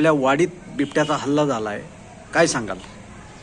आपल्या वाडीत बिबट्याचा हल्ला झाला आहे काय सांगाल?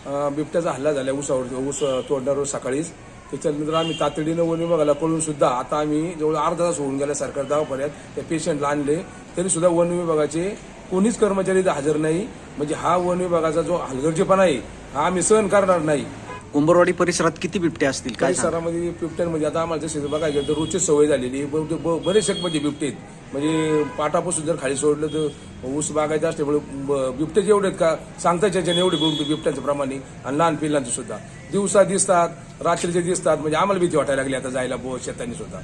अं, बिबट्याचा हल्ला झाला ऊसावर ऊस तोडण्यावर सकाळीच. त्याच्यानंतर आम्ही तातडीनं वन विभागाला कळून सुद्धा आता आम्ही जवळ अर्धा तास होऊन गेला सरकार दवाखान्यात. त्या पेशंटला आणले. तरी सुद्धा वन विभागाचे कोणीच कर्मचारी इथं हजर नाही. म्हणजे हा वन विभागाचा जो हलगर्जीपणा आहे हा आम्ही सहन करणार नाही. कुंभरवाडी परिसरात किती बिबटे असतील? काय सांगाल? परिसरामध्ये बिबट्यांमध्ये आता आम्हाला जसे बघायला गेलं तर रोजची सवय झालेली. बहुतेक ब- बरेचसे म्हणजे बिबटे आहेत. म्हणजे पाटापासून जर खाली सोडलं तर ऊस बागायचं असल्यामुळे ब- बिबटे जेवढे आहेत का? सांगता याच्याने एवढे बिबटे बिबट्यांचं प्रमाण आणि लहान पिल्लांचं सुद्धा. दिवसा दिसतात रात्रीचे दिसतात म्हणजे आम्हाला भीती वाटायला लागली आता जायला बो शेतांनी सुद्धा.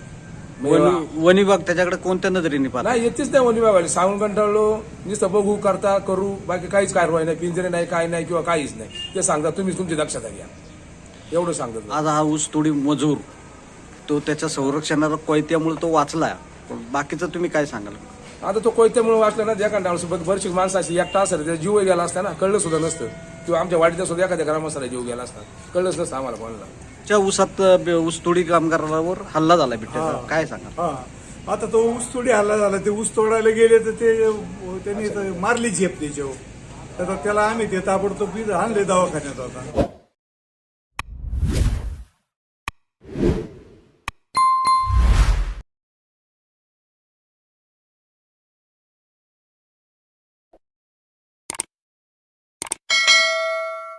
म्हणजे वन वन विभाग त्याच्याकडे कोणत्या नजरेने पाहता? नाही येतेच नाही वन विभागाने सांगून कंटाळलो नुसतं बघू करता करू. बाकी काहीच कारवाई नाही. पिंजरे नाही काय नाही किंवा काहीच नाही. ते सांगता तुम्ही तुमची दक्षता घ्या. एवढं सांगतात आज हा ऊस तोडी मजूर तो त्याच्या संरक्षणाला कोयत्यामुळे तो वाचला. पण बाकीचं तुम्ही काय सांगाल? आता तो कोयत्यामुळे वाचला ना डाळसोबत बरीचशी माणसं अशी एकटा असेल त्याचा जीव गेला असता ना कळलं सुद्धा नसतं. किंवा आमच्या वाडीचा सुद्धा एखाद्या ग्रामस्थाला जीव गेला असता. कळलंच नसतं आम्हाला कोणाला. च्या ऊसात बे- ऊसतोडी कामगारावर हल्ला झाला बिबट्याचा काय सांगाल? हा. आता तो ऊस तोडी हल्ला झाला. ते ऊस तोडायला गेले तर ते त्यांनी मारली झेप त्याच्यावर. तर त्याला आम्ही ते ताबडतोब आणले दवाखान्यात आता.